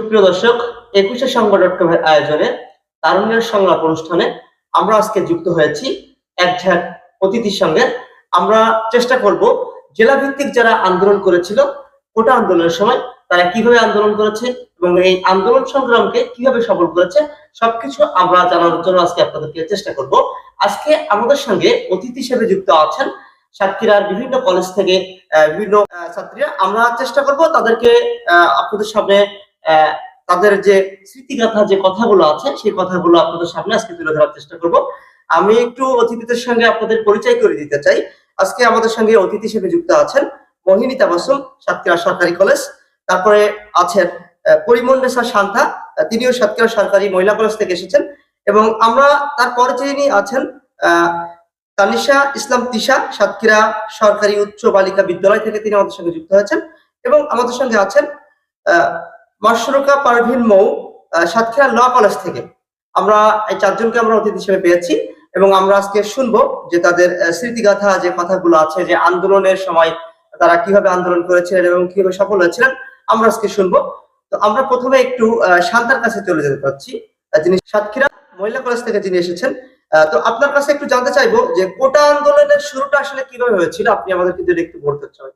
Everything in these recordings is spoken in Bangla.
সুপ্রিয় দর্শক, একুশে সংগঠন আয়োজনে তারুণ্যের সংলাপ অনুষ্ঠানে আমরা আজকে যুক্ত হয়েছি এক ঝাঁক অতিথির সঙ্গে। আমরা চেষ্টা করব জেলা ভিত্তিক যারা আন্দোলন করেছিল, কোটা আন্দোলনের সময় তারা কীভাবে আন্দোলন করেছে এবং এই আন্দোলন সংগ্রামকে কীভাবে সফল করেছে, সবকিছু আমরা জানার জন্য আজকে আপনাদেরকে চেষ্টা করব। আজকে আমাদের সঙ্গে অতিথি হিসেবে যুক্ত আছেন সাতক্ষীরার বিভিন্ন কলেজ থেকে বিভিন্ন ছাত্রীরা। আমরা চেষ্টা করব তাদেরকে আপনাদের সামনে তাদের যে স্মৃতিগাথা, যে কথাগুলো আছে, সেই কথাগুলো আপনাদের সামনে আজকে তুলে ধরার চেষ্টা করব। আমি একটু অতিথিদের সঙ্গে আপনাদের পরিচয় করে দিতে চাই। আজকে আমাদের সঙ্গে অতিথি হিসেবে যুক্ত আছেন মোহিনী তাবাসুম, সাতক্ষীরা সরকারি কলেজ। তারপরে আছেন পরিমন্ডেসা শান্তা তিনিও সাতক্ষীরা সরকারি মহিলা কলেজ থেকে এসেছেন। এবং আমরা তারপরে যিনি আছেন তানিশা ইসলাম তিশা, সাতক্ষীরা সরকারি উচ্চ বালিকা বিদ্যালয় থেকে তিনি আমাদের সঙ্গে যুক্ত হয়েছেন। এবং আমাদের সঙ্গে আছেন আহ, মাশরুকা পারভিন মৌ সাতক্ষীরা ল কলেজ থেকে। আমরা এই চারজনকে আমরা অতিথি হিসেবে পেয়েছি এবং আমরা আজকে শুনব যে তাদের স্মৃতিগাথা যে কথাগুলো আছে যে আন্দোলনের সময় তারা কীভাবে আন্দোলন করেছিলেন এবং কীভাবে সফল হয়েছিলেন আমরা আজকে শুনব। তো আমরা প্রথমে একটু শান্তার কাছে চলে যেতে আহ, যিনি সাতক্ষীরা মহিলা কলেজ থেকে যিনি এসেছেন তো আপনার কাছে একটু জানতে চাইব যে কোটা আন্দোলনের শুরুটা আসলে কীভাবে হয়েছিল? আপনি আমাদেরকে যদি একটু বলতে চান।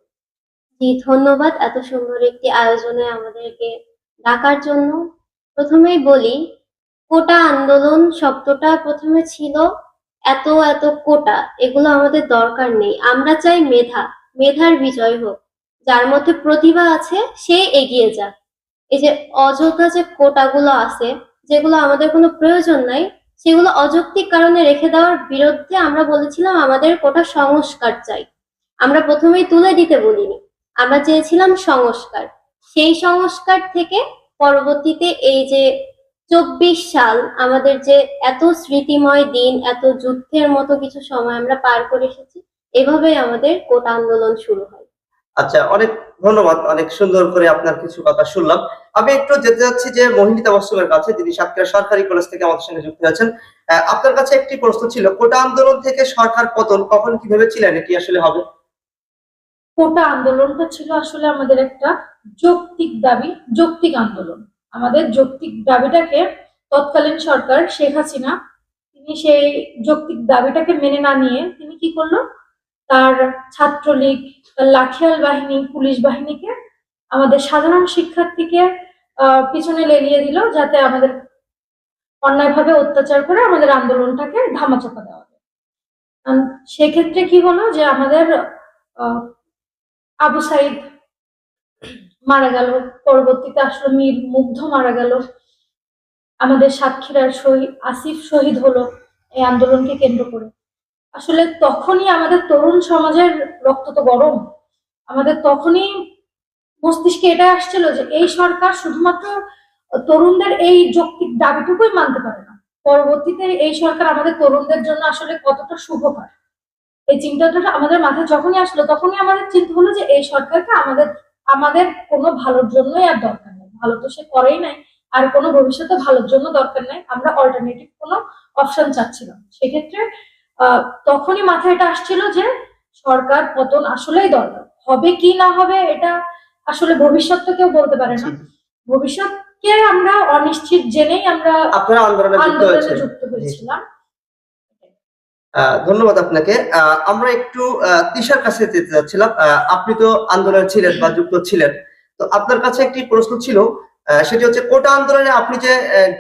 জি ধন্যবাদ এত সুন্দর একটি আয়োজনে আমাদেরকে ডাকার জন্য। প্রথমেই বলি, কোটা আন্দোলন শব্দটা প্রথমে ছিল এত এত কোটা, এগুলো আমাদের দরকার নেই। আমরা চাই মেধা, মেধার বিজয় হোক। যার মধ্যে প্রতিভা আছে, সে এগিয়ে যাক। এই যে অযথা যে কোটাগুলো আছে, যেগুলো আমাদের কোনো প্রয়োজন নাই, সেগুলো অযৌক্তিক কারণে রেখে দেওয়ার বিরুদ্ধে আমরা বলেছিলাম আমাদের কোটা সংস্কার চাই। আমরা প্রথমেই তুলে দিতে বলিনি। আমরা চেয়েছিলাম সংস্কার। সেই সংস্কার থেকে পরবর্তীতে এই যে চব্বিশ সাল আমাদের যে এত স্মৃতিময় দিন এত যুদ্ধের মতো কিছু সময় আমরা পার করে এসেছি এভাবেই আমাদের কোটা আন্দোলন শুরু হয়। আচ্ছা অনেক ধন্যবাদ অনেক সুন্দর করে আপনার কিছু কথা শুনলাম। আমি একটু যেতে যাচ্ছি যে মোহিনী তাবাসুমের কাছে যিনি সাতক্ষীরা সরকারি কলেজ থেকে আমাদের সঙ্গে যুক্ত হয়েছেন। আহ, আপনার কাছে একটি প্রশ্ন ছিল কোটা আন্দোলন থেকে সরকার পতন কখন কীভাবে ছিলেন এটি আসলে হবে? কোটা আন্দোলনটা ছিল আসলে আমাদের একটা যৌক্তিক দাবি, যৌক্তিক আন্দোলন। আমাদের যৌক্তিক দাবিটাকে তৎকালীন সরকার শেখ হাসিনা, তিনি সেই যৌক্তিক দাবিটাকে মেনে না নিয়ে তিনি কি করল? তার ছাত্রলীগ, তার লাঠিয়াল বাহিনী, পুলিশ বাহিনীকে আমাদের সাধারণ শিক্ষার্থীকে পিছনে লেলিয়ে দিল যাতে আমাদের অন্যায়ভাবে অত্যাচার করে আমাদের আন্দোলনটাকে ধামাচাপা দেওয়া যায়। সেক্ষেত্রে কি হলো যে আমাদের আবু সাইদ মারা গেল, পরবর্তীতে আসলো মীর, মুগ্ধ মারা গেল। আমাদের সাতক্ষীরার শহীদ আসিফ শহীদ হলো এই আন্দোলনকে কেন্দ্র করে। আসলে তখনই আমাদের তরুণ সমাজের রক্ত তো গরম। আমাদের তখনই মস্তিষ্কে এটা আসছিল যে এই সরকার শুধুমাত্র তরুণদের এই যৌক্তিক দাবিটুকুই মানতে পারে না। পরবর্তীতে এই সরকার আমাদের তরুণদের জন্য আসলে কতটা শুভ হয় এই চিন্তাটা আমাদের মাথায় যখনই আসলো, তখনই আমাদের চিন্তা হলো যে এই সরকারকে আমাদের আমাদের কোনো ভালোর জন্যই আর দরকার নেই। ভালো তো সে করেই নাই আর কোনো ভবিষ্যতে ভালোর জন্য দরকার নাই। আমরা অল্টারনেটিভ কোনো অপশন চাচ্ছিলাম। সেক্ষেত্রে আহ, তখনই মাথায় এটা আসছিল যে সরকার পতন আসলেই দরকার। হবে কি না হবে এটা আসলে ভবিষ্যৎ তো কেউ বলতে পারে না। ভবিষ্যৎকে আমরা অনিশ্চিত জেনেই আমরা আন্দোলনে যুক্ত হয়েছিলাম। ধন্যবাদ আপনাকে। আমরা একটু তিশার কাছে যেতে যাচ্ছিলাম। আহ, আপনি তো আন্দোলনে ছিলেন বা যুক্ত ছিলেন। তো আপনার কাছে একটি প্রশ্ন ছিল সেটি হচ্ছে কোটা আন্দোলনে আপনি যে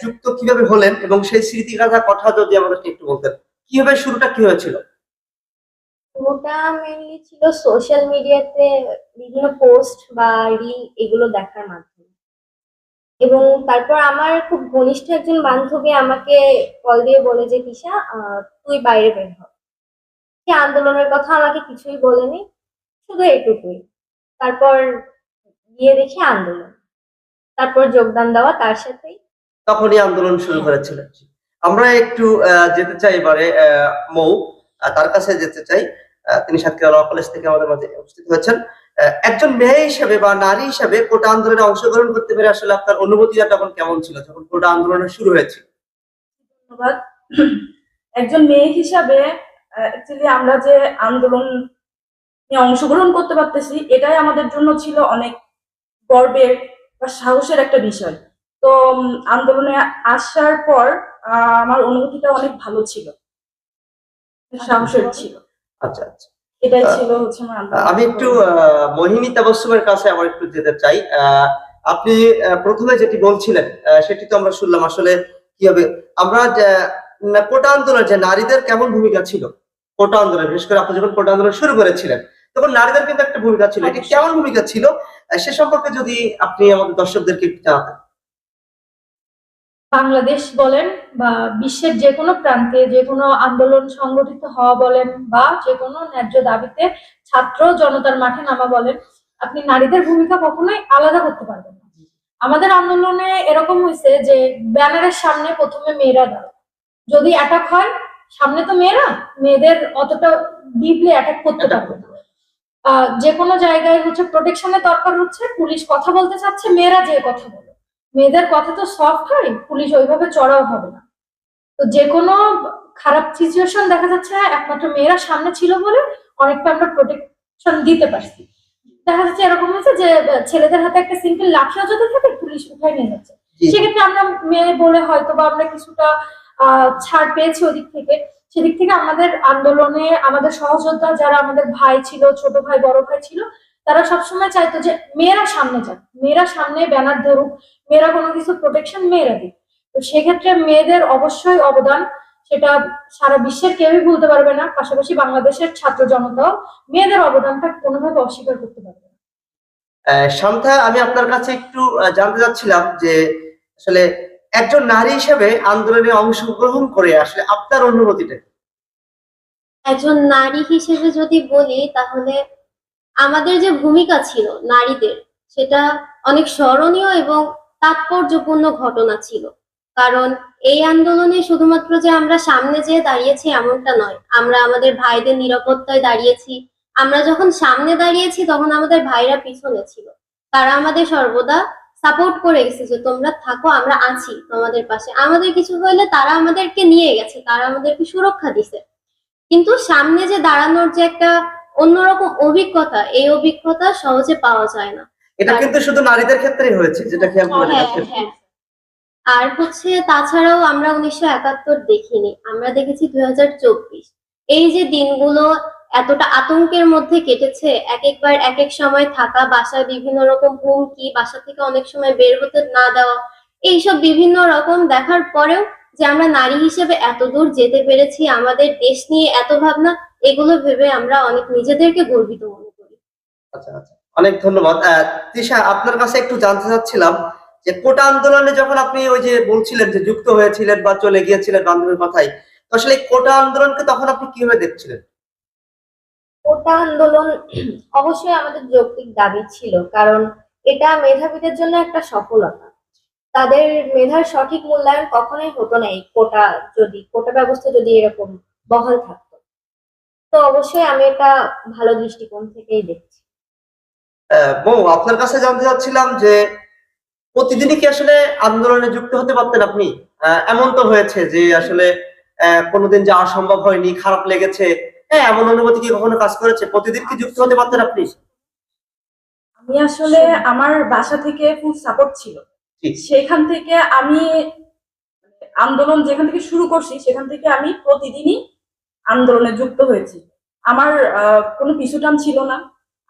যুক্ত কীভাবে হলেন এবং সেই স্মৃতিগাথা কথা যদি আমাদেরকে একটু বলতেন কীভাবে শুরুটা কি হয়েছিল? ওটা মেনলি ছিল সোশ্যাল মিডিয়াতে বিভিন্ন পোস্ট বা রিল এগুলো দেখার মাধ্যমে। এবং তারপর আমার খুব ঘনিষ্ঠ একজন বান্ধবী আমাকে কল দিয়ে বলে যে আহ, তুই বাইরে বের হ। সে আন্দোলনের কথা আমাকে কিছুই বলেনি শুধু এটুকুই। তারপর গিয়ে দেখি আন্দোলন। তারপর যোগদান দেওয়া তার সাথেই। তখনই আন্দোলন শুরু করেছিলেন আমরা একটু যেতে চাই এবারে মৌ তার কাছে যেতে চাই। তিনি সাতক্ষীরা ল কলেজ থেকে আমাদের মাঝে উপস্থিত হয়েছেন। একজন মেয়ে হিসেবে বা নারী হিসেবে কোটা আন্দোলনে অংশগ্রহণ করতে পেরে আসলে আপনার অনুভূতিটা তখন কেমন ছিল যখন কোটা আন্দোলন শুরু হয়েছিল ধন্যবাদ। একজন মেয়ে হিসাবে অ্যাকচুয়ালি আমরা যে আন্দোলন নিয়ে অংশগ্রহণ করতে পারতেছি এটাই আমাদের জন্য ছিল অনেক গর্বের বা সাহসের একটা বিষয়। তো আন্দোলনে আসার পর আহ, আমার অনুভূতিটা অনেক ভালো ছিল। সাহসের ছিল। আচ্ছা আচ্ছা। এটাই ছিল হচ্ছে আমি একটু মোহিনী তাবাসসুমের কাছে আমার একটু যেতে চাই। আপনি প্রথমে যেটি বলছিলেন সেটি তো আমরা শুনলাম আসলে কি হবে আমরা কোটা আন্দোলন যে নারীদের কেমন ভূমিকা ছিল? কোটা আন্দোলন বিশেষ করে আপনি যখন কোটা আন্দোলন শুরু করেছিলেন তখন নারীদের কিন্তু একটা ভূমিকা ছিল। এটি কেমন ভূমিকা ছিল? সে সম্পর্কে যদি আপনি আমাদের দর্শকদেরকে একটু জানাতেন। বাংলাদেশ বলেন বা বিশ্বের যে কোনো প্রান্তে যে কোনো আন্দোলন সংগঠিত হওয়া বলেন বা যে কোনো ন্যায্য দাবিতে ছাত্র জনতার মাঠে নামা বলেন, আপনি নারীদের ভূমিকা কখনোই আলাদা করতে পারবেন না। আমাদের আন্দোলনে এরকম হয়েছে যে ব্যানারের সামনে প্রথমে মেয়েরা দাঁড়ায়। যদি অ্যাটাক হয়, সামনে তো মেয়েরা, মেয়েদের অতটা ডিপলি অ্যাটাক করতে পারবে না। যে কোনো জায়গায় হচ্ছে প্রোটেকশনের দরকার হচ্ছে, পুলিশ কথা বলতে চাচ্ছে, মেয়েরা যে কথা বলে। মেয়েদের কথা তো সফট হয় পুলিশ ওইভাবে চড়াও হবে না। তো যে কোনো খারাপ সিচুয়েশন দেখা যাচ্ছে একমাত্র মেয়েরা সামনে ছিল বলে অনেকটা আমরা প্রোটেকশন দিতে পারছি। দেখা যাচ্ছে এরকম হয়েছে যে ছেলেদের হাতে একটা সিম্পল লাঠিও যদি থাকে পুলিশ উঠায় নিয়ে যাচ্ছে। সেক্ষেত্রে আমরা মেয়ে বলে হয়তো বা আমরা কিছুটা আহ ছাড় পেয়েছি ওদিক থেকে। সেদিক থেকে আমাদের আন্দোলনে আমাদের সহযোদ্ধা যারা আমাদের ভাই ছিল ছোট ভাই বড় ভাই ছিল তারা সবসময় চাইতো যে মেয়েরা সামনে যাক মেয়েরা সামনে ব্যানার ধরুক মেয়েরা কোনো কিছু প্রোটেকশন মেয়েরা দিক। তো সেক্ষেত্রে মেয়েদের অবশ্যই অবদান সেটা সারা বিশ্বের কেউই ভুলতে পারবে না পাশাপাশি বাংলাদেশের ছাত্র জনতাও মেয়েদের অবদানটা কোনোভাবে অস্বীকার করতে পারবে না। আহ, শান্তা আমি আপনার কাছে একটু জানতে চাচ্ছিলাম যে আসলে একজন নারী হিসেবে আন্দোলনে অংশগ্রহণ করে আসলে আপনার অনুভূতিটা একজন নারী হিসেবে যদি বলি তাহলে আমাদের যে ভূমিকা ছিল নারীদের, সেটা অনেক স্মরণীয় এবং তাৎপর্যপূর্ণ ঘটনা ছিল। কারণ এই আন্দোলনে শুধুমাত্র যে আমরা সামনে যেয়ে দাঁড়িয়েছি এমনটা নয়, আমরা আমাদের ভাইদের নিরাপত্তায় দাঁড়িয়েছি। আমরা যখন সামনে দাঁড়িয়েছি তখন আমাদের ভাইরা পিছনে ছিল। তারা আমাদের সর্বদা সাপোর্ট করে গেছে যে, তোমরা থাকো, আমরা আছি তোমাদের পাশে। আমাদের কিছু হইলে তারা আমাদেরকে নিয়ে গেছে, তারা আমাদেরকে সুরক্ষা দিছে। কিন্তু সামনে যে দাঁড়ানোর যে একটা অন্যরকম অভিজ্ঞতা এই অভিজ্ঞতা সহজে পাওয়া যায় না। এটা কিন্তু শুধু নারীদের ক্ষেত্রেই হয়েছে যেটা খেয়াল করে হ্যাঁ হ্যাঁ। আর হচ্ছে তাছাড়াও আমরা উনিশশো একাত্তর দেখিনি আমরা দেখেছি দুই হাজার চব্বিশ। এই যে দিনগুলো এতটা আতঙ্কের মধ্যে কেটেছে এক একবার এক এক সময় থাকা বাসায় বিভিন্ন রকম হুমকি বাসা থেকে অনেক সময় বের হতে না দেওয়া এইসব বিভিন্ন রকম দেখার পরেও যে আমরা নারী হিসেবে এত দূর যেতে পেরেছি আমাদের দেশ নিয়ে এত ভাবনা এগুলো ভেবে আমরা অনেক নিজেদেরকে গর্বিত মনে করি। আচ্ছা আচ্ছা। অনেক ধন্যবাদ। তৃষা আপনার কাছে একটু জানতে চাচ্ছিলাম যে কোটা আন্দোলনে যখন আপনি ওই যে বলছিলেন যে যুক্ত হয়েছিলেন বা চলে গিয়েছিলেন বান্ধবীর কথাই তো আসলে কোটা আন্দোলনকে তখন আপনি কীভাবে দেখছিলেন? কোটা আন্দোলন অবশ্যই আমাদের যৌক্তিক দাবি ছিল কারণ এটা মেধাবীদের জন্য একটা সফলতা। তাদের মেধার সঠিক মূল্যায়ন কখনোই হতো না এই কোটা যদি কোটা ব্যবস্থা যদি এরকম বহাল থাকতো। তো অবশ্যই আমি এটা ভালো দৃষ্টিকোণ থেকেই দেখছি। বউ আপনার কাছে জানতে চাচ্ছিলাম যে প্রতিদিনই কি আসলে আন্দোলনে যুক্ত হতে পারতেন আপনি? এমন তো হয়েছে যে আসলে কোনোদিন যাওয়া সম্ভব হয়নি খারাপ লেগেছে। হ্যাঁ এমন অনুভূতি কি কখনো কাজ করেছে? প্রতিদিন কি যুক্ত হতে পারতেন আপনি? আমি আসলে আমার বাসা থেকে ফুল সাপোর্ট ছিল। সেখান থেকে আমি আন্দোলন যেখান থেকে শুরু করছি সেখান থেকে আমি প্রতিদিনই আন্দোলনে যুক্ত হয়েছি। আমার কোনো পিছুটান ছিল না।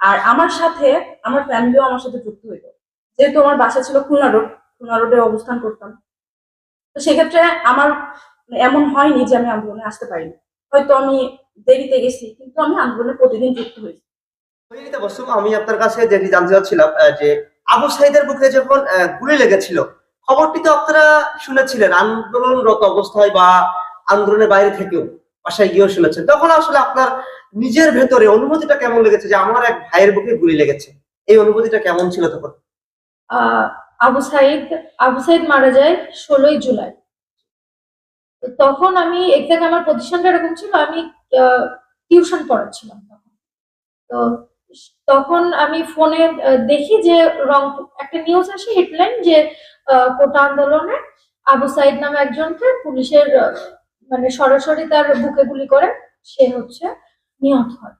আর আমার সাথে, আমার ফ্যামিলিও আমার সাথে যুক্ত হইতো যেহেতু আমার বাসা ছিল খুলনা রোড, খুলনা রোডে অবস্থান করতাম। তো সেক্ষেত্রে আমার এমন হয়নি যে আমি আন্দোলনে আসতে পারিনি। হয়তো আমি দেরিতে গেছি, কিন্তু আমি আন্দোলনে প্রতিদিন যুক্ত হয়েছি। আমি আপনার কাছে যেটি জানতে চাচ্ছিলাম যে আবু সাইদের বুকে যখন গুলি লেগেছিল, খবরটি তো আপনারা শুনেছিলেন, আন্দোলনরত অবস্থায় বা আন্দোলনের বাইরে থেকেও। বাসায় গিয়েও শুনেছেন। তখন আসলে আপনার নিজের ভেতরে অনুভূতিটা কেমন লেগেছে? যে আমার এক ভাইয়ের বুকে গুলি লেগেছে। এই অনুভূতিটা কেমন ছিল তখন? আবু সাইদ আবু সাইদ মারা যায় ষোলোই জুলাই। তখন আমি এক্সাক্ট আমার পজিশনটা এরকম ছিল, আমি টিউশন পড়াচ্ছিলাম তখন। তো তখন আমি ফোনে দেখি যে রং, একটা নিউজ আসে হেডলাইন যে কোটা আন্দোলনে আবু সাইদ নামে একজনকে পুলিশের মানে সরাসরি তার বুকে গুলি করে সে হচ্ছে নিহত হয়।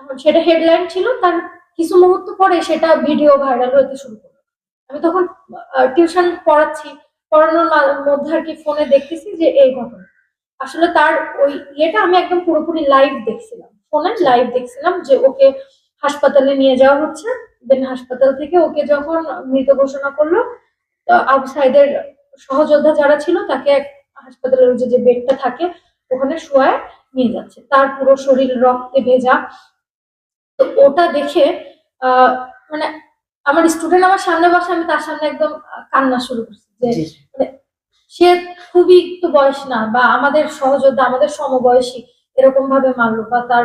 এখন সেটা হেডলাইন ছিল, তার কিছু মুহূর্ত পরে সেটা ভিডিও ভাইরাল হতে শুরু করল। আমি তখন টিউশন পড়াচ্ছি, পড়ানোর মধ্যে আর কি ফোনে দেখতেছি যে এই ঘটনা। আসলে তার ওই ইয়েটা আমি একদম পুরোপুরি লাইভ দেখছিলাম। ফোনে লাইভ দেখছিলাম যে ওকে হাসপাতালে নিয়ে যাওয়া হচ্ছে। দেন হাসপাতাল থেকে ওকে যখন মৃত ঘোষণা করল আউটসাইডের সহযোদ্ধা যারা ছিল তাকে হাসপাতালের যে যে বেডটা থাকে ওখানে শোয়ায় নিয়ে যাচ্ছে। তার পুরো শরীর রক্তে ভেজা। তো ওটা দেখে মানে আমার স্টুডেন্ট আমার সামনে বসে আমি তার সামনে একদম কান্না শুরু করছি যে জি। সে খুবই তো বয়স না বা আমাদের সহযোদ্ধা আমাদের সমবয়সী এরকম ভাবে মারলো বা তার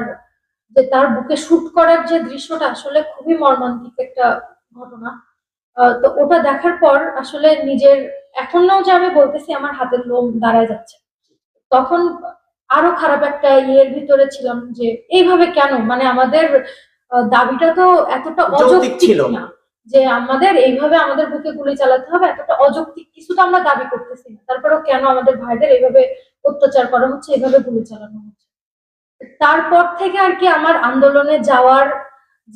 যে তার বুকে শুট করার যে দৃশ্যটা আসলে খুবই মর্মান্তিক একটা ঘটনা। আহ, তো ওটা দেখার পর আসলে নিজের এখনও যে আমি বলতেছি আমার হাতের লোম দাঁড়ায় যাচ্ছে। তখন আরও খারাপ একটা ইয়ের ভিতরে ছিলাম যে এইভাবে কেন? মানে আমাদের দাবিটা তো এতটা যৌক্তিক অযৌক্তিক ছিল। না। যে আমাদের এইভাবে আমাদের বুকে গুলি চালাতে হবে এতটা অযৌক্তিক কিছু তো আমরা দাবি করতেছি না। তারপরেও কেন আমাদের ভাইদের এইভাবে অত্যাচার করা হচ্ছে এইভাবে গুলি চালানো হচ্ছে? তারপর থেকে আর কি আমার আন্দোলনে যাওয়ার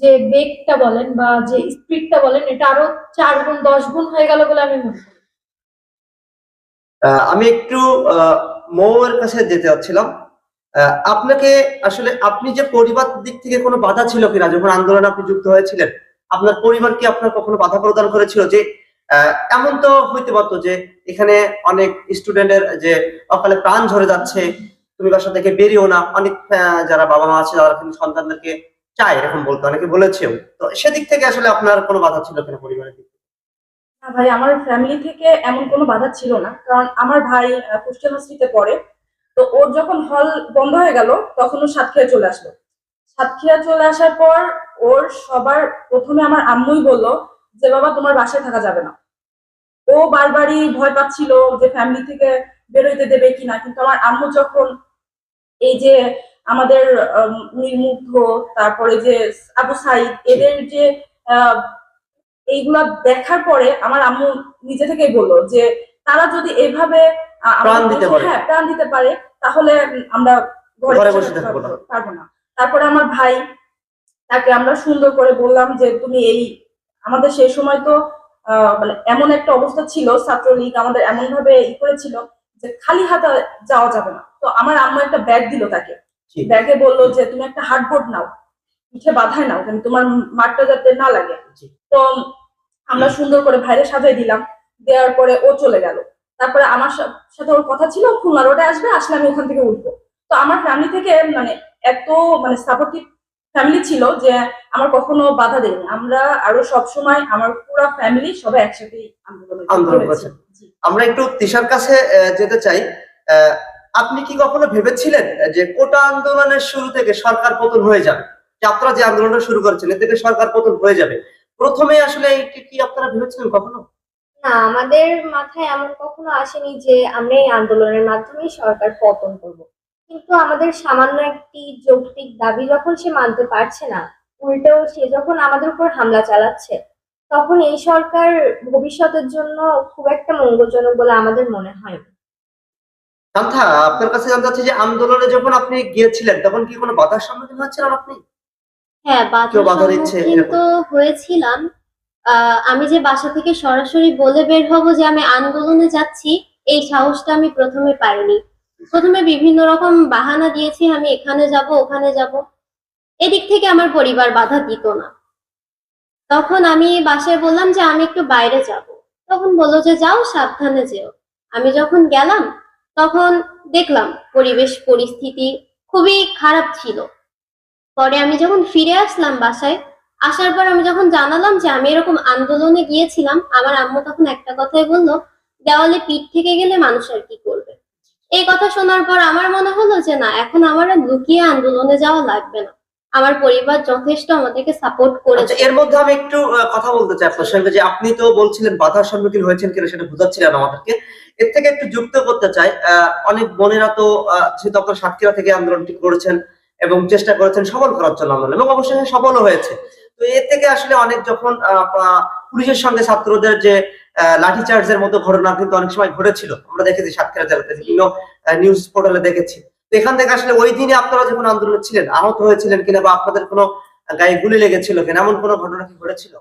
যে বেগটা বলেন বা যে স্পিডটা বলেন এটা আরও চার গুণ দশ গুণ হয়ে গেল বলে আমি মনে করি। আমি একটু মৌয়ের কাছে যেতে চাচ্ছিলাম। আপনাকে আসলে আপনি যে পরিবার দিক থেকে কোনো বাধা ছিল কিনা, যখন আন্দোলনে আপনি যুক্ত হয়েছিলেন, আপনার পরিবার কি আপনার কখনো বাধা প্রদান করেছিল যে এমন তো হইতে পারতো যে, এখানে অনেক স্টুডেন্টের যে অকালে প্রাণ ঝরে যাচ্ছে, তুমি বাসা থেকে বেরিয়েও না, অনেক যারা বাবা মা আছে, তারা কিন্তু সন্তানদেরকে চায়, এরকম বলতো অনেকে বলেছেও। তো সেদিক থেকে আসলে আপনার কোনো বাধা ছিল কিনা পরিবারের দিক ভাই আমার ফ্যামিলি থেকে এমন কোনো বাধা ছিল না। কারণ আমার ভাই কুষ্টিয়া ইউনিভার্সিটিতে পড়ে। তো ওর যখন হল বন্ধ হয়ে গেল তখন ও সাতক্ষীরা চলে আসলো। সাতক্ষীরা চলে আসার পর ওর সবার প্রথমে আমার আম্মুই বলল যে বাবা তোমার বাসায় থাকা যাবে না। ও বারবারই ভয় পাচ্ছিল যে ফ্যামিলি থেকে বেরোইতে দেবে কিনা? কিন্তু আমার আম্মু যখন এই যে আমাদের আম, নির্মুগ্ধ তারপরে যে আবু সাইদ এদের যে এইগুলা দেখার পরে আমার আম্মু নিজে থেকেই বলল যে তারা যদি এভাবে প্রাণ দিতে পারে। হ্যাঁ প্রাণ দিতে পারে তাহলে আমরা ঘরে বসে। পারবো- না তারপরে আমার ভাই তাকে আমরা সুন্দর করে বললাম যে তুমি এই আমাদের সেই সময় তো মানে এমন একটা অবস্থা ছিল ছাত্রলীগ আমাদের এমন ভাবে ই করেছিল যে খালি হাতে যাওয়া যাবে না তো আমার আম্মা একটা ব্যাগ দিল তাকে। ব্যাগে বলল যে তুমি একটা হার্ডবোর্ড নাও পিঠে বাধায় নাও যেন তোমার মাঠটা যাতে না লাগে। তো আমরা সুন্দর করে ভাইরে সাজাই দিলাম। দেওয়ার পরে ও চলে গেল। তারপরে আমার সাথে ওর কথা ছিল খুলনা রোডে আসবে আসলে আমি ওখান থেকে উঠবো। তো আমার ফ্যামিলি থেকে মানে এত মানে সাপোর্টিভ ফ্যামিলি ছিল যে আমার কখনো বাধা দেয়নি। আমরা আরও সব সময় আমার পুরো ফ্যামিলি সবাই একসাথে আন্দোলন। আমরা একটু তিশার কাছে যেতে চাই। আহ, আপনি কি কখনো ভেবেছিলেন যে কোটা আন্দোলনের শুরু থেকে সরকার পতন হয়ে যাবে? যে আপনারা যে আন্দোলনটা শুরু করেছেন এর থেকে সরকার পতন হয়ে যাবে। প্রথমে আসলে এইটা কি আপনারা ভেবেছিলেন কখনো? না আমাদের মাথায় এমন কখনো আসেনি যে আমরা এই আন্দোলনের মাধ্যমেই সরকার পতন করব। কিন্তু আমাদের সামান্য একটি যৌক্তিক দাবি যখন সে মানতে পারছে না উল্টেও সে যখন আমাদের উপর হামলা চালাচ্ছে তখন এই সরকার ভবিষ্যতের জন্য খুব একটা মঙ্গলজনক বলে আমাদের মনে হয় আপনার কাছে জানতে চাচ্ছি যে আন্দোলনে যখন আপনি গিয়েছিলেন তখন কি কোনো বাধার সম্মুখীন হচ্ছিলেন আপনি? হ্যাঁ বাধা দিচ্ছে, সম্মুখীন এরকম? তো হয়েছিলাম। আমি যে বাসা থেকে সরাসরি বলে বের হব যে আমি আন্দোলনে যাচ্ছি এই সাহসটা আমি প্রথমে পাইনি। প্রথমে বিভিন্ন রকম বাহানা দিয়েছি আমি এখানে যাব ওখানে যাব। এদিক থেকে আমার পরিবার বাধা দিত না। তখন আমি বাসায় বললাম যে আমি একটু বাইরে যাব। তখন বলল যে যাও সাবধানে যেও। আমি যখন গেলাম তখন দেখলাম পরিবেশ পরিস্থিতি খুবই খারাপ ছিল। পরে আমি যখন ফিরে আসলাম বাসায়, আসার পর আমি যখন জানালাম যে আমি এরকম আন্দোলনে গিয়েছিলাম, আমার আম্মু তখন একটা কথাই বলল, দেওয়ালে পিঠ থেকে গেলে মানুষ আর কি করবে? এই কথা শোনার পর আমার মনে হলো যে না, এখন আমার লুকিয়ে আন্দোলনে যাওয়া লাগবে না। আমার পরিবার যথেষ্ট আমাদেরকে সাপোর্ট আচ্ছা করেছে এর মধ্যে আমি একটু কথা বলতে চাই আপনার সঙ্গে যে আপনি তো বলছিলেন বাধার সম্মুখীন হয়েছেন কিনা সেটা বোঝাচ্ছিলেন আমাদেরকে। এর থেকে একটু যুক্ত করতে চাই অনেক বোনেরা তো যেহেতু আপনার সাতক্ষীরা থেকে আন্দোলনটি করেছেন। এবং চেষ্টা করেছেন সফল করার জন্য আন্দোলন, এবং অবশ্যই সফলও হয়েছে। তো এর থেকে আসলে অনেক যখন পুলিশের সঙ্গে ছাত্রদের যে লাঠিচার্জের মতো ঘটনা কিন্তু অনেক সময় ঘটেছিল। আমরা দেখেছি সাতক্ষীরা জেলাতে বিভিন্ন নিউজ পোর্টালে দেখেছি। তো এখান থেকে আসলে ওই দিনে আপনারা যখন আন্দোলনে ছিলেন, আহত হয়েছিলেন কিনা বা আপনাদের কোনো গায়ে গুলি লেগেছিল কিনা, এমন কোনো ঘটনা কি ঘটেছিল?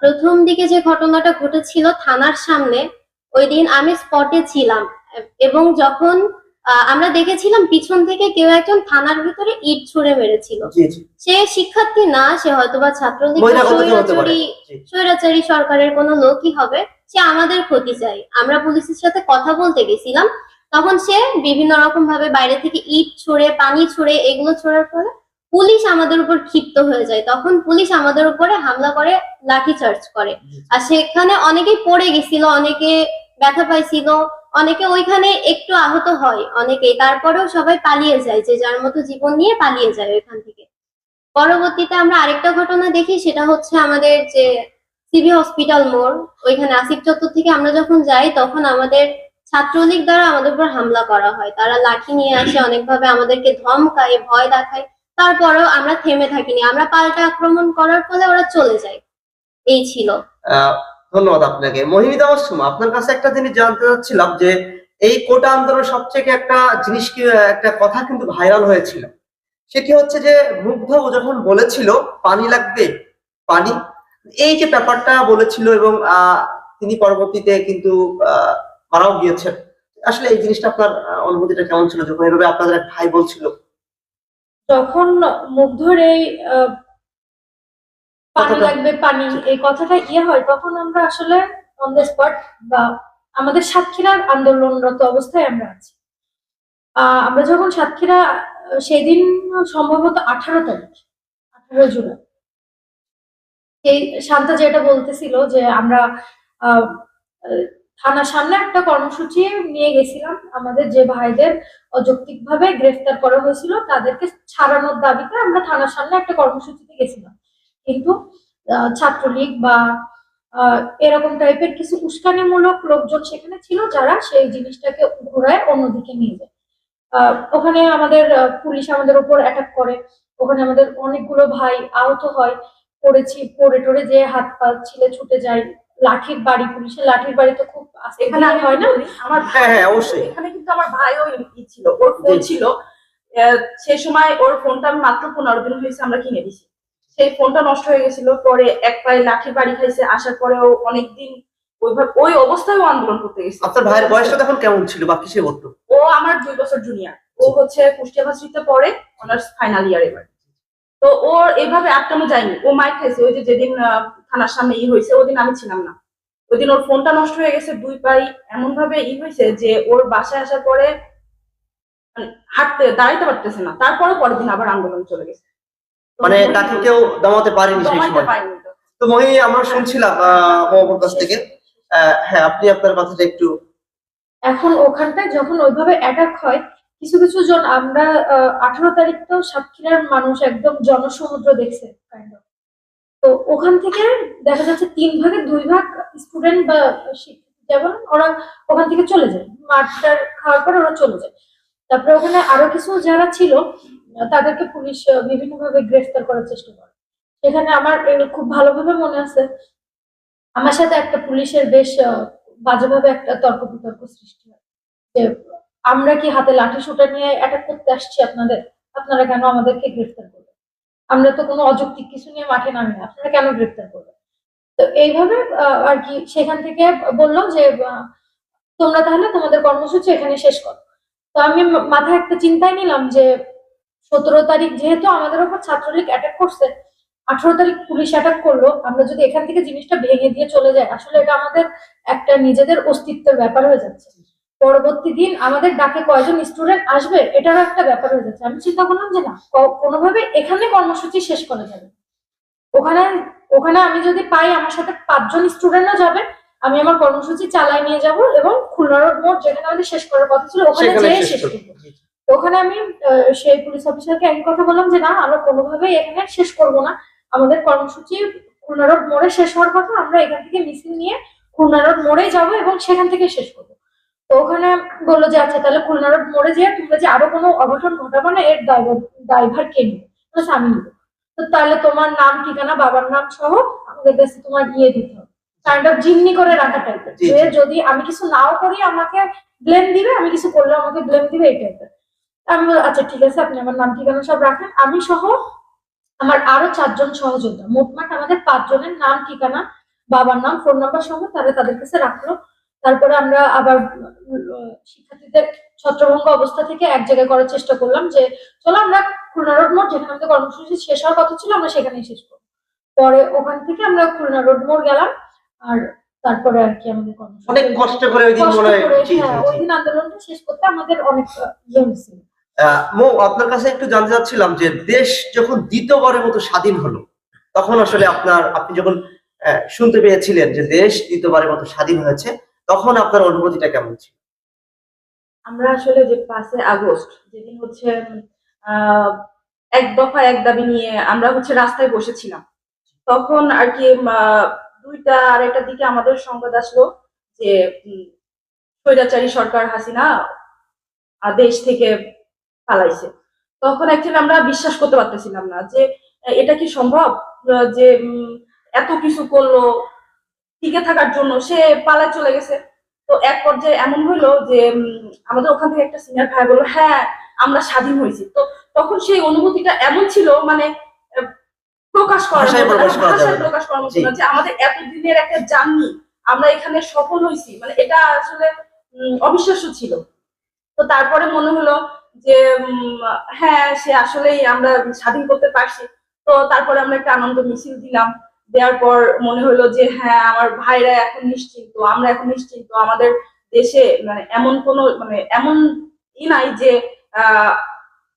প্রথম দিকে যে ঘটনাটা ঘটেছিল থানার সামনে, ওই দিন আমি স্পটে ছিলাম। এবং যখন আমরা দেখেছিলাম পিছন থেকে কেউ একজন থানার ভিতরে ইট ছুঁড়ে মেরেছিল। সে শিক্ষার্থী না সে হয়তোবা ছাত্রলীগ বা। স্বৈরাচারী সরকারের কোনো লোকই হবে সে আমাদের ক্ষতি চাই। আমরা পুলিশের সাথে কথা বলতে গেছিলাম তখন সে বিভিন্ন রকম ভাবে বাইরে থেকে ইট ছুঁড়ে পানি ছুঁড়ে এগুলো ছোড়ার ফলে পুলিশ আমাদের উপর ক্ষিপ্ত হয়ে যায়। তখন পুলিশ আমাদের উপরে হামলা করে লাঠি চার্জ করে। আর সেখানে অনেকেই পড়ে গেছিল অনেকে ব্যথা পাইছিল অনেকে ওইখানে একটু আহত হয় অনেকেই তারপরেও সবাই পালিয়ে যায়, যে যার মতো জীবন নিয়ে পালিয়ে যায় ওইখান থেকে। পরবর্তীতে আমরা আরেকটা ঘটনা দেখি, সেটা হচ্ছে আমাদের যে সিবি হসপিটাল মোড়। ওইখানে আসিফ চত্বর থেকে আমরা যখন যাই, তখন আমাদের ছাত্রলীগ দ্বারা আমাদের উপর হামলা করা হয়। তারা লাঠি নিয়ে আসে, অনেকভাবে আমাদেরকে ধমকায়, ভয় দেখায়। তারপরেও আমরা থেমে থাকিনি। আমরা পাল্টা আক্রমণ করার ফলে ওরা চলে যায়। এই ছিল। ধন্যবাদ আপনাকে। মহিমিতা মাসুম আপনার কাছে একটা জিনিস জানতে চাচ্ছিলাম যে, এই কোটা আন্দোলন সবথেকে একটা জিনিস কি, একটা কথা কিন্তু ভাইরাল হয়েছিল। সেটি হচ্ছে যে, মুগ্ধ যখন বলেছিল, পানি লাগবে, পানি। এই যে ব্যাপারটা বলেছিল এবং তিনি পরবর্তীতে কিন্তু মারাও গিয়েছেন। আসলে এই জিনিসটা আপনার অনুভূতিটা কেমন ছিল? যখন এভাবে আপনাদের এক ভাই বলছিল। যখন মুগ্ধর এই পানি লাগবে পানি এই কথাটা ইয়ে হয় তখন আমরা আসলে অন দ্য স্পট বা আমাদের সাতক্ষীরার আন্দোলনরত অবস্থায় আমরা আছি। আহ, আমরা যখন সাতক্ষীরা সেদিন সম্ভবত আঠারো তারিখ আঠারো জুলাই। এই শান্তা যেটা বলতেছিল যে আমরা থানার সামনে একটা কর্মসূচি নিয়ে গেছিলাম। আমাদের যে ভাইদের অযৌক্তিকভাবে গ্রেফতার করা হয়েছিল তাদেরকে ছাড়ানোর দাবিতে আমরা থানার সামনে একটা কর্মসূচিতে গেছিলাম। কিন্তু আহ, ছাত্রলীগ বা আহ, এরকম টাইপের কিছু উস্কানিমূলক লোকজন সেখানে ছিল যারা সেই জিনিসটাকে ঘোরায় অন্যদিকে নিয়ে যায়। আহ, ওখানে আমাদের পুলিশ আমাদের উপর অ্যাটাক করে। ওখানে আমাদের অনেকগুলো ভাই আহত হয়। পড়েছি পড়ে টড়ে যে হাত পা ছিলে ছুটে যায়। লাঠির বাড়ি পুলিশের লাঠির বাড়ি তো খুব আস্তে এখানে আমি হয় না? আমার হ্যাঁ, হ্যাঁ, অবশ্যই। এখানে কিন্তু আমার ভাইও ই ছিল ওর ফোন ছিল। আহ, সেই সময় ওর ফোনটা আমি মাত্র পনেরো দিন হয়েছে আমরা কিনে দিছি। সেই ফোনটা নষ্ট হয়ে গেছিল পরে এক পায়ে লাঠি বাড়ি খাইছে আসার পরেও অনেকদিন ওইভাবে ওই অবস্থায় আন্দোলন করতে গেছে। আপনার ভাইয়ের বয়সটা তখন কেমন ছিল বা কিসে করতো ও আমার দুই বছর জুনিয়র ও হচ্ছে কুষ্টিয়া ভার্সিটিতে পড়ে অনার্স ফাইনাল ইয়ার এবার তো ওর এইভাবে আটকানো যায়নি। ও মাইক খাইছে ওই যে যেদিন থানার সামনে ই হয়েছে ওদিন আমি ছিলাম না। ওই দিন ওর ফোনটা নষ্ট হয়ে গেছে দুই পাই এমন ভাবে ই হয়েছে যে ওর বাসায় আসার পরে মানে হাঁটতে দাঁড়াইতে পারতেছে না। তারপরে পরের দিন আবার আন্দোলন চলে গেছে। মানে তাকে কেউ দমাতে পারেনি সেই সময় তো। মহি আমরা শুনছিলাম আহ, মহম্মদ কাছ থেকে হ্যাঁ আপনি আপনার কথাটা একটু এখন ওখানটায় যখন ওইভাবে অ্যাটাক হয় কিছু কিছু জন আমরা আঠারো তারিখ তো সাতক্ষীরার মানুষ একদম জনসমুদ্র দেখছে। তো ওখান থেকে দেখা যাচ্ছে তিন ভাগে দুই ভাগ স্টুডেন্ট বা শিক্ষার্থী যেমন ওরা ওখান থেকে চলে যায় মাঠটার খাওয়ার পর ওরা চলে যায় তারপরে ওখানে আরও কিছু যারা ছিল তাদেরকে পুলিশ বিভিন্ন ভাবে গ্রেফতার করার চেষ্টা করে। সেখানে আমার খুব ভালোভাবে মনে আছে, আমার সাথে একটা পুলিশের বেশ বাজেভাবে একটা তর্ক বিতর্ক সৃষ্টি হয়। যে আমরা কি হাতে লাঠি সোটা নিয়ে অ্যাটাক করতে আসছি আপনাদের? আপনারা কেন আমাদেরকে গ্রেফতার করবেন? আমরা তো কোনো অযৌক্তিক কিছু নিয়ে মাঠে নামি না, আপনারা কেন গ্রেফতার করবেন? তো এইভাবে আর কি সেখান থেকে বলল যে তোমরা তাহলে তোমাদের কর্মসূচি এখানে শেষ করো। তো আমি মাথায় একটা চিন্তায় নিলাম যে সতেরো তারিখ যেহেতু আমাদের ওপর ছাত্রলীগ অ্যাটাক করছে আঠারো তারিখ পুলিশ অ্যাটাক করল আমরা যদি এখান থেকে জিনিসটা ভেঙে দিয়ে চলে যাই আসলে এটা আমাদের একটা নিজেদের অস্তিত্বের ব্যাপার হয়ে যাচ্ছে। পরবর্তী দিন আমাদের ডাকে কয়জন স্টুডেন্ট আসবে এটারও একটা ব্যাপার হয়ে যাচ্ছে। আমি চিন্তা করলাম যে না কোনোভাবে এখানে কর্মসূচি শেষ করা যাবে। ওখানে ওখানে আমি যদি পাই আমার সাথে পাঁচজন স্টুডেন্টও যাবে আমি আমার কর্মসূচি চালাই নিয়ে যাব এবং খুলনা রোড মোড় যেখানে আমাদের শেষ করার কথা ছিল ওখানে যেয়ে শেষ করব। ওখানে আমি সেই পুলিশ অফিসারকে একই কথা বললাম যে না আমরা কোনোভাবেই এখানে শেষ করব না। আমাদের কর্মসূচি খুলনা রোড মোড়ে শেষ হওয়ার কথা আমরা এখান থেকে মিছিল নিয়ে খুলনা রোড মোড়েই যাব এবং সেখান থেকে শেষ করব। তো ওখানে বলল যে আচ্ছা তাহলে খুলনা রোড মোড়ে যেয়ে তোমরা যে আরও কোনো অঘটন ঘটাবো না এর দায়ভার দায়ভার কে নিবে? আমি নিবো। তো তাহলে তোমার নাম ঠিকানা বাবার নাম সহ আমাদের কাছে তোমার ইয়ে দিতে হবে। কাইন্ড অফ জিম্মি করে রাখা টাইপের যে যদি আমি কিছু নাও করি আমাকে ব্লেম দিবে আমি কিছু করলে আমাকে ব্লেম দিবে এই টাইপের আমি বললাম, আচ্ছা ঠিক আছে আপনি আমার নাম ঠিকানা সব রাখেন। আমি সহ আমার আরও চারজন সহযোদ্ধা মোটমাট আমাদের পাঁচজনের নাম ঠিকানা বাবার নাম ফোন নাম্বার সহ তারা তাদের কাছে রাখল। তারপরে আমরা আবার শিক্ষার্থীদের ছত্রভঙ্গ অবস্থা থেকে এক জায়গায় করার চেষ্টা করলাম যে চলো আমরা খুলনা রোড মোড় যেখানে আমাদের কর্মসূচি শেষ হওয়ার কথা ছিল আমরা সেখানেই শেষ করব। পরে ওখান থেকে আমরা খুলনা রোড মোড় গেলাম আর তারপরে আর কি আমাদের কর্মসূচি অনেক কষ্ট করে ওই দিন মনে হয় ওই দিন আন্দোলনটা শেষ করতে আমাদের অনেক ইয়ে হয়েছিল। মো, আপনার কাছে একটু জানতে চাচ্ছিলাম যে দেশ যখন দ্বিতীয়বারের মতো স্বাধীন হলো, তখন আসলে আপনার, আপনি যখন শুনতে পেয়েছিলেন যে দেশ দ্বিতীয়বারের মতো স্বাধীন হয়েছে, তখন আপনার অনুভূতিটা কেমন ছিল? আমরা আসলে যে পাঁচে আগস্ট, যেদিন হচ্ছে এক দফা এক দাবি নিয়ে আমরা হচ্ছে রাস্তায় বসেছিলাম, তখন আর কি দুইটা আড়াইটার দিকে আমাদের সংবাদ আসলো যে স্বৈরাচারী সরকার হাসিনা দেশ থেকে পালাইছে তখন অ্যাকচুয়ালি আমরা বিশ্বাস করতে পারতেছিলাম না যে এটা কি সম্ভব? যে এত কিছু করল টিকে থাকার জন্য সে পালায় চলে গেছে। তো এক পর্যায়ে এমন হলো যে আমাদের ওখান থেকে একটা সিনিয়র ভাই বলল হ্যাঁ আমরা স্বাধীন হয়েছি। তো তখন সেই অনুভূতিটা এমন ছিল মানে প্রকাশ করা। প্রকাশ করার মতো যে আমাদের এতদিনের একটা জার্নি আমরা এখানে সফল হয়েছি। মানে এটা আসলে অবিশ্বাস্য ছিল। তো তারপরে মনে হলো যে হ্যাঁ সে আসলেই আমরা স্বাধীন করতে পারছি। তো তারপরে আমরা একটা আনন্দ মিছিল দিলাম। দেওয়ার পর মনে হলো যে হ্যাঁ আমার ভাইরা এখন নিশ্চিন্ত আমরা এখন নিশ্চিন্ত। আমাদের দেশে মানে এমন কোনো মানে এমন ই নাই যে আহ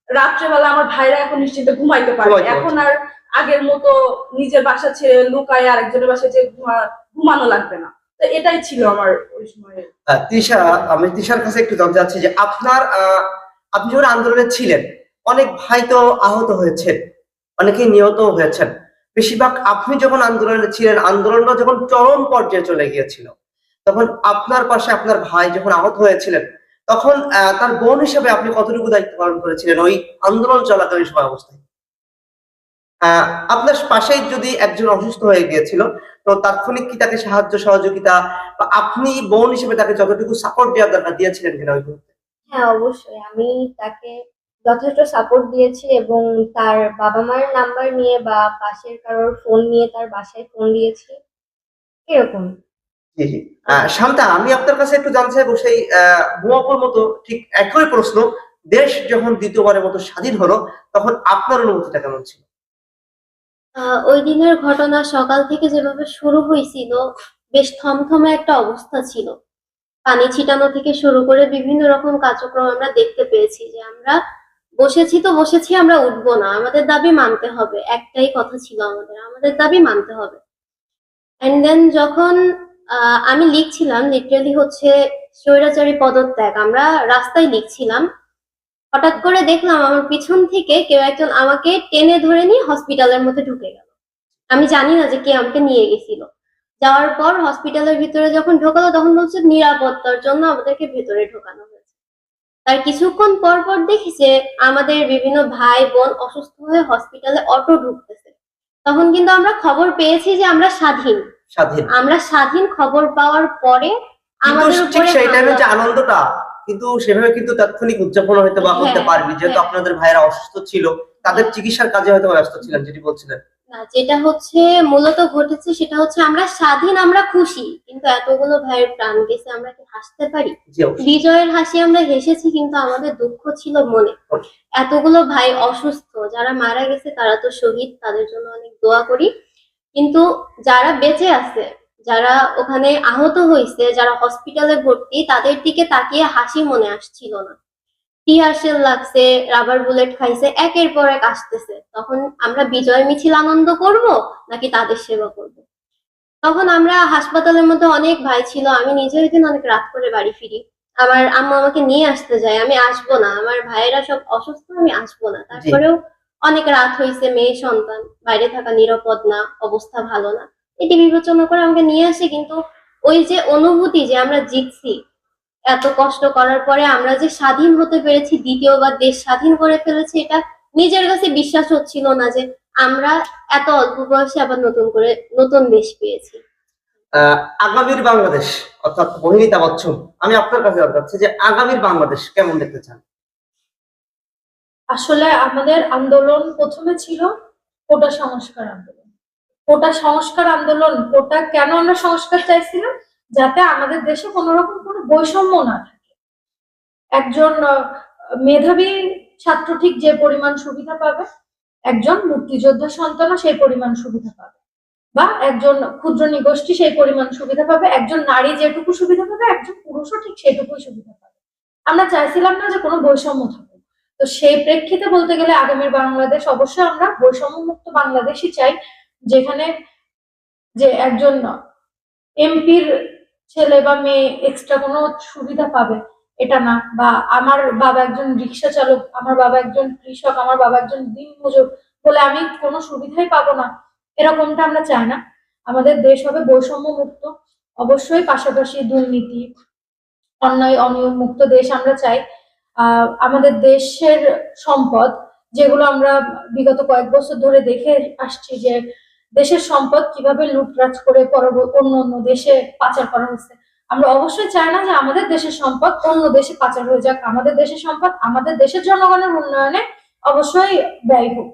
রাত্রেবেলা আমার ভাইরা এখন নিশ্চিন্তে ঘুমাইতে পারে। এখন আর আগের মতো নিজের বাসা ছেড়ে লুকায় আরেকজনের বাসা যে ঘুমা- ঘুমানো লাগবে না। তো এটাই ছিল আমার ওই সময় তিশা আমি তিশার কাছে একটু জানতে চাচ্ছি যে আপনার আহ, আপনি যখন আন্দোলনে ছিলেন, অনেক ভাই তো আহত হয়েছেন, অনেকেই নিহত হয়েছেন। বেশিরভাগ আপনি যখন আন্দোলনে ছিলেন, আন্দোলনটা যখন চরম পর্যায়ে চলে গিয়েছিল, তখন আপনার পাশে আপনার ভাই যখন আহত হয়েছিলেন, তখন তার বোন হিসেবে আপনি কতটুকু দায়িত্ব পালন করেছিলেন ওই আন্দোলন চলাকালীন সময় অবস্থায়? আপনার পাশেই যদি একজন অসুস্থ হয়ে গিয়েছিল, তো তাৎক্ষণিক কি তাকে সাহায্য সহযোগিতা বা আপনি বোন হিসেবে তাকে যতটুকু সাপোর্ট দেওয়ার দরকার দিয়েছিলেন কিনা ওই মুহূর্তে? হ্যাঁ অবশ্যই। আমি তাকে যথেষ্ট সাপোর্ট দিয়েছি এবং তার বাবা মায়ের নাম্বার নিয়ে বা পাশের কারোর ফোন নিয়ে তার বাসায় ফোন দিয়েছি। এরকম। জি জি। শান্তা আমি আপনার কাছে একটু জানতে চাইব সেই আহ, ভুয়াপুর মতো ঠিক একই প্রশ্ন দেশ যখন দ্বিতীয়বারের মতো স্বাধীন হলো তখন আপনার অনুভূতিটা কেমন ছিল? আহ, ওই দিনের ঘটনা সকাল থেকে যেভাবে শুরু হয়েছিল বেশ থমথমে একটা অবস্থা ছিল। পানি ছিটানো থেকে শুরু করে বিভিন্ন রকম কার্যক্রম আমরা দেখতে পেয়েছি যে আমরা বসেছি তো বসেছি, আমরা উঠবো না। আমাদের দাবি মানতে হবে। একটাই কথা ছিল আমাদের। আমাদের দাবি মানতে হবে। এন্ড দেন যখন আমি লিখছিলাম লিটারালি হচ্ছে স্বৈরাচারী পদত্যাগ। আমরা রাস্তায় লিখছিলাম। হঠাৎ করে দেখলাম আমার পিছন থেকে কেউ একজন আমাকে টেনে ধরে নিয়ে হসপিটালের মধ্যে ঢুকে গেল। আমি জানি না যে কে আমাকে নিয়ে গেছিল। যাওয়ার পর হসপিটালের ভিতরে যখন ঢোকালো তখন বলছে নিরাপত্তার জন্য আমাদেরকে ভেতরে ঢোকানো হয়েছে। তার কিছুক্ষণ পর পর দেখি যে আমাদের বিভিন্ন ভাই বোন অসুস্থ হয়ে হসপিটালে অটো ঢুকতেছে। তখন কিন্তু আমরা খবর পেয়েছি যে আমরা স্বাধীন। স্বাধীন। আমরা স্বাধীন খবর পাওয়ার পরে আমাদের উপরে যে আনন্দটা কিন্তু সেভাবে কিন্তু তাৎক্ষণিক উদযাপন হয়তো বা করতে হ্যাঁ, পারবি। যেহেতু হ্যাঁ। আপনাদের ভাইয়েরা অসুস্থ ছিল তাদের চিকিৎসার কাজে হয়তো ব্যস্ত ছিলেন যেটি বলছিলেন। যেটা হচ্ছে মূলত ঘটেছে সেটা হচ্ছে আমরা স্বাধীন আমরা খুশি কিন্তু এতগুলো ভাইয়ের প্রাণ গেছে আমরা কি হাসতে পারি? বিজয়ের হাসি আমরা হেসেছি কিন্তু আমাদের দুঃখ ছিল মনে। এতগুলো ভাই অসুস্থ যারা মারা গেছে তারা তো শহীদ তাদের জন্য অনেক দোয়া করি। কিন্তু যারা বেঁচে আছে যারা ওখানে আহত হয়েছে যারা হসপিটালে ভর্তি তাদের দিকে তাকিয়ে হাসি মনে আসছিল না। টিয়ারশেল লাগছে রাবার বুলেট খাইছে একের পর এক আসতেছে। তখন আমরা বিজয় মিছিল আনন্দ করব নাকি তাদের সেবা করব? তখন আমরা হাসপাতালের মধ্যে অনেক ভাই ছিল আমি নিজে ওই দিন অনেক রাত করে বাড়ি ফিরি। আমার আম্মা আমাকে নিয়ে আসতে যায় আমি আসব না। আমার ভাইয়েরা সব অসুস্থ আমি আসব না। তারপরেও অনেক রাত হয়েছে মেয়ে সন্তান বাইরে থাকা নিরাপদ না অবস্থা ভালো না। এটি বিবেচনা করে আমাকে নিয়ে আসে কিন্তু ওই যে অনুভূতি যে আমরা জিতছি এত কষ্ট করার পরে আমরা যে স্বাধীন হতে পেরেছি দ্বিতীয়বার দেশ স্বাধীন করে ফেলেছি এটা নিজের কাছে বিশ্বাস হচ্ছিল না যে আমরা এত অল্প বয়সে আবার নতুন করে নতুন দেশ পেয়েছি। আহ, আগামীর বাংলাদেশ অর্থাৎ মোহিনী তাবাচ্ছুম আমি আপনার কাছে জানতে চাচ্ছি যে আগামীর বাংলাদেশ কেমন দেখতে চান? আসলে আমাদের আন্দোলন প্রথমে ছিল কোটা সংস্কার আন্দোলন। কোটা সংস্কার আন্দোলন কোটা কেন আমরা সংস্কার চাইছিলাম? যাতে আমাদের দেশে কোনো রকম কোনো বৈষম্য না থাকে। একজন মেধাবী ছাত্র ঠিক যে পরিমাণ সুবিধা পাবে, একজন মুক্তিযোদ্ধা সন্তানও সেই পরিমাণ সুবিধা পাবে। বা একজন ক্ষুদ্র নিগোষ্ঠী সেই পরিমাণ সুবিধা পাবে, একজন নারী যেটুকু সুবিধা পাবে, একজন পুরুষও ঠিক সেটুকুই সুবিধা পাবে। আমরা চাইছিলাম না যে কোনো বৈষম্য থাকুক। তো সেই প্রেক্ষিতে বলতে গেলে আগামীর বাংলাদেশ অবশ্যই আমরা বৈষম্য মুক্ত বাংলাদেশই চাই, যেখানে যে একজন এমপির ছেলে বা মেয়ে এক্সট্রা কোনো সুবিধা পাবে? এটা না। বা আমার বাবা একজন রিক্সা চালক, আমার বাবা একজন কৃষক, আমার বাবা একজন দিন মজুর, বলে আমি কোনো সুবিধাই পাবো না। এরকমটা আমরা চাই না। আমাদের দেশ হবে বৈষম্য মুক্ত অবশ্যই পাশাপাশি দুর্নীতি, অন্যায়, অনিয়ম মুক্ত দেশ আমরা চাই। আমাদের দেশের সম্পদ, যেগুলো আমরা বিগত কয়েক বছর ধরে দেখে আসছি যে দেশের সম্পদ কীভাবে লুটরাজ করে অন্য অন্য দেশে পাচার করা হচ্ছে। আমরা অবশ্যই চাই না যে আমাদের দেশের সম্পদ অন্য দেশে পাচার হয়ে যাক। আমাদের দেশের সম্পদ আমাদের দেশের জনগণের উন্নয়নে অবশ্যই ব্যয় হোক।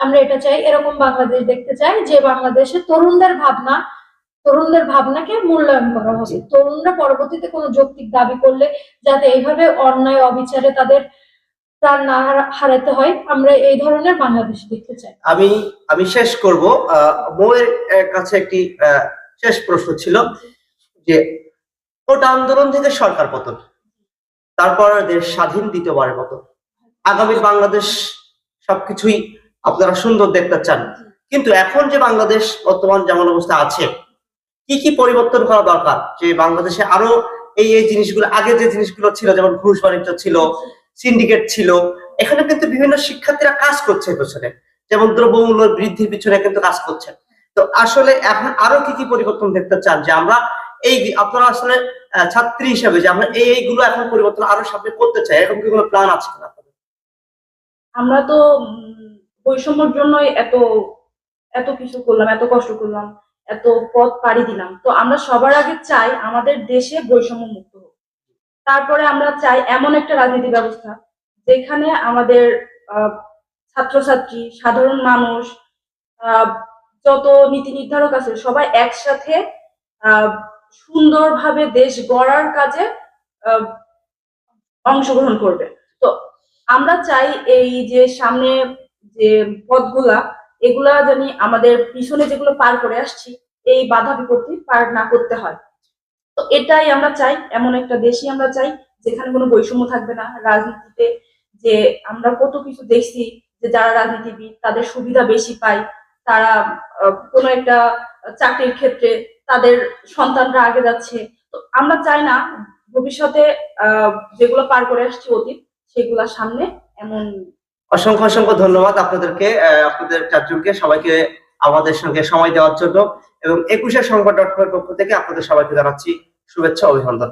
আমরা এটা চাই, এরকম বাংলাদেশ দেখতে চাই, যে বাংলাদেশে তরুণদের ভাবনা, তরুণদের ভাবনাকে মূল্যায়ন করা হবে। তরুণরা পরবর্তীতে কোনো যৌক্তিক দাবি করলে যাতে এইভাবে অন্যায়, অবিচারে তাদের প্রাণ না হারাতে হয়। আমরা এই ধরনের বাংলাদেশ দেখতে চাই। আমি আমি শেষ করব। বউয়ের কাছে একটি শেষ প্রশ্ন ছিল যে, কোটা আন্দোলন থেকে সরকার পতন, তারপর দেশ স্বাধীন দ্বিতীয়বারের মতো। আগামী বাংলাদেশ সবকিছুই আপনারা সুন্দর দেখতে চান। কিন্তু এখন যে বাংলাদেশ বর্তমান যেমন অবস্থা আছে, কি কি পরিবর্তন করা দরকার? যে বাংলাদেশে আরও এই এই জিনিসগুলো, আগে যে জিনিসগুলো ছিল, যেমন ঘুষ বাণিজ্য ছিল সিন্ডিকেট ছিল। এখানে কিন্তু বিভিন্ন শিক্ষার্থীরা কাজ করছে পেছনে। যেমন দ্রব্যমূল্য বৃদ্ধির পিছনে কিন্তু কাজ করছে। তো আসলে এখন আরও কি কি পরিবর্তন দেখতে চান? যে আমরা এই আপনারা আসলে ছাত্রী হিসাবে যে আমরা এই এইগুলো এখন পরিবর্তন আরও সামনে করতে চাই, এরকম কি কোনো প্ল্যান আছে কিনা আমরা তো বৈষম্যর জন্যই এত এত কিছু করলাম, এত কষ্ট করলাম, এত পথ পাড়ি দিলাম। তো আমরা সবার আগে চাই আমাদের দেশে বৈষম্য মুক্ত তারপরে আমরা চাই এমন একটা রাজনীতি ব্যবস্থা যেখানে আমাদের ছাত্রছাত্রী, সাধারণ মানুষ যত নীতি নির্ধারক আছে সবাই একসাথে সুন্দরভাবে দেশ গড়ার কাজে অংশগ্রহণ করবে। তো আমরা চাই এই যে সামনে যে পথগুলা, এগুলা জানি আমাদের পিছনে যেগুলো পার করে আসছি, এই বাধা বিপত্তি পার না করতে হয়। তো এটাই আমরা চাই, এমন একটা দেশই আমরা চাই, যেখানে কোনো বৈষম্য থাকবে না। রাজনীতিতে যে আমরা কত কিছু দেখছি, যে যারা রাজনীতিবিদ, তাদের সুবিধা বেশি পায়, তারা কোনো একটা চাকরির ক্ষেত্রে তাদের সন্তানরা আগে যাচ্ছে। তো আমরা চাই না, ভবিষ্যতে যেগুলো পার করে আসছি অতীত, সেগুলা সামনে এমন অসংখ্য অসংখ্য ধন্যবাদ আপনাদেরকে আপনাদের চারজনকে। সবাইকে আমাদের সঙ্গে সময় দেওয়ার জন্য এবং একুশে সংবাদ ডট কমের পক্ষ থেকে আপনাদের সবাইকে জানাচ্ছি শুভেচ্ছা, অভিনন্দন।